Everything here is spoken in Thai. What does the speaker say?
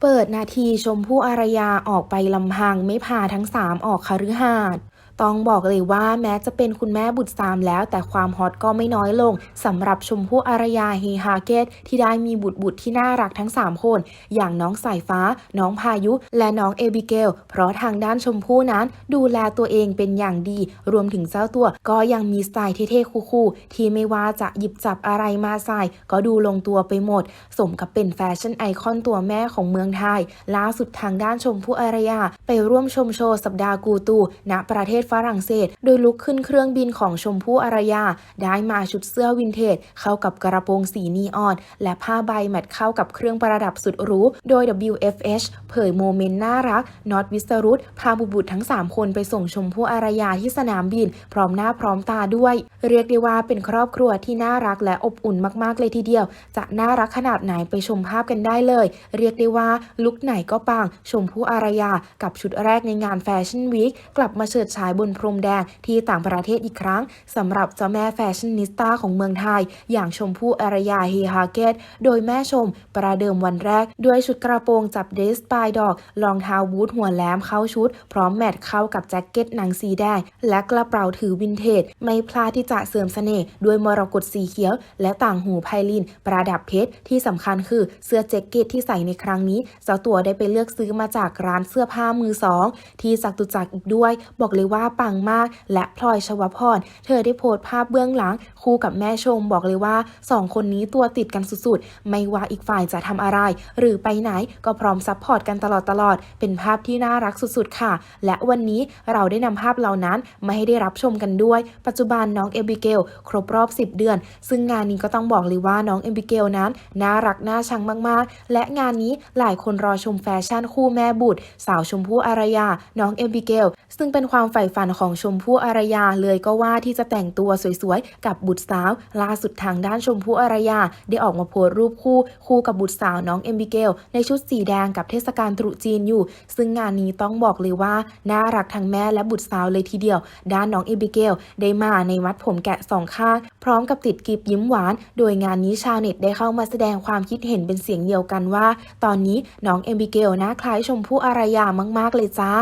เปิดนาทีชมพู่อารยาออกไปลำพังไม่พาทั้งสามออกคฤหาสน์ ต้องบอกเลยว่าแม้จะเป็นคุณแม่บุตรสามแล้ว แต่ความฮอตก็ไม่น้อยลงสำหรับชมพู่อารยาเฮฮาเกตที่ได้มีบุตรบุตรที่น่ารักทั้ง 3 คน อย่างน้องสายฟ้า น้องพายุ และน้องเอบิเกล เพราะทางด้านชมพู่นั้น ดูแลตัวเองเป็นอย่างดี รวมถึงเจ้าตัวก็ยังมีสไตล์เท่ๆคูลๆที่ไม่ว่าจะหยิบจับอะไรมาใส่ก็ดูลงตัวไปหมด สมกับเป็นแฟชั่นไอคอนตัวแม่ของเมืองไทยล่าสุดทางด้านชมพู่อารยา ไปร่วมชมโชว์สัปดาห์กูตูณประเทศฝรั่งเศส โดยลุกขึ้นเครื่องบินของชมพู่อารยา ได้มาชุดเสื้อวินเทจ เข้ากับกระโปรงสีนีออน และผ้าใบแมทเข้ากับเครื่องประดับสุดหรู โดย WFH เผยโมเมนต์น่ารักน็อตวิสรุตพาบุบุตรทั้ง 3 คนไปส่งชมพู่อารยาที่สนามบิน พร้อมหน้าพร้อมตาด้วย เรียกได้ว่าเป็นครอบครัวที่น่ารักและอบอุ่นมากๆเลยทีเดียว จะน่ารักขนาดไหนไปชมภาพกันได้เลย เรียกได้ว่าลุคไหนก็ปังชมพู่อารยา กับชุดแรกในงานแฟชั่นวีคกลับมาเฉิดฉายบนพรมแดงที่ต่างประเทศอีกครั้งสำหรับเจ้าแม่แฟชั่นนิสต้าของเมืองไทย อย่างชมพู่อารยาเฮฮาเกตโดยแม่ชมประเดิมวันแรก ด้วยชุดกระโปรงจับเดรสปลายดอกรองเท้าบูทหัวแหลมเข้าชุด พร้อมแมทเข้ากับแจ็คเก็ตหนังสีแดง และกระเป๋าถือวินเทจ ไม่พลาดที่จะเสริมเสน่ห์ด้วยมรกตสีเขียว และต่างหูไพลิน ประดับเพชรที่สำคัญคือเสื้อแจ็คเก็ตที่ใส่ในครั้งนี้เจ้าตัวได้ไปเลือกซื้อมาจากร้านเสื้อผ้ามือสองที่จักตุจักอีกด้วย บอกเลยว่าปังมาก และพลอยชวพร เธอได้โพสต์ภาพเบื้องหลัง คู่กับแม่ชมบอกเลยว่าสองคนนี้ตัวติดกันสุดๆ ไม่ว่าอีกฝ่ายจะทำอะไร หรือไปไหนก็พร้อมซัพพอร์ตกันตลอดตลอดๆเป็นภาพที่น่ารักสุดๆค่ะ และวันนี้เราได้นำภาพเหล่านั้นมาให้ได้รับชมกันด้วย ปัจจุบันน้องเอบิเกลครบรอบ 10 เดือน ซึ่งงานนี้ก็ต้องบอกเลยว่าน้องเอบิเกลนั้นน่ารักน่าชังมากๆ และงานนี้หลายคนรอชมแฟชั่นคู่แม่บุตร สาวชมพู่อารยา น้องเอบิเกลซึ่งเป็นความใฝ่ฝันของชมพู่อารยาเลยก็ว่าที่จะแต่งตัวสวยๆ กับบุตรสาว ล่าสุดทางด้านชมพู่อารยา ได้ออกมาโพสต์รูปคู่คู่กับบุตรสาวน้องเอมบิเกล ในชุดสีแดงกับเทศกาลตรุษจีนอยู่ ซึ่งงานนี้ต้องบอกเลยว่า น่ารักทั้งแม่และบุตรสาวเลยทีเดียว ด้านน้องเอมบิเกล ได้มาในมัดผมแกะสองข้างพร้อมกับติดกิบยิ้มหวาน โดยงานนี้ชาวเน็ตได้เข้ามาแสดงความคิดเห็นเป็นเสียงเดียวกันว่า ตอนนี้น้องเอมบิเกลหน้าคล้ายชมพู่อารยามากๆเลยจ้า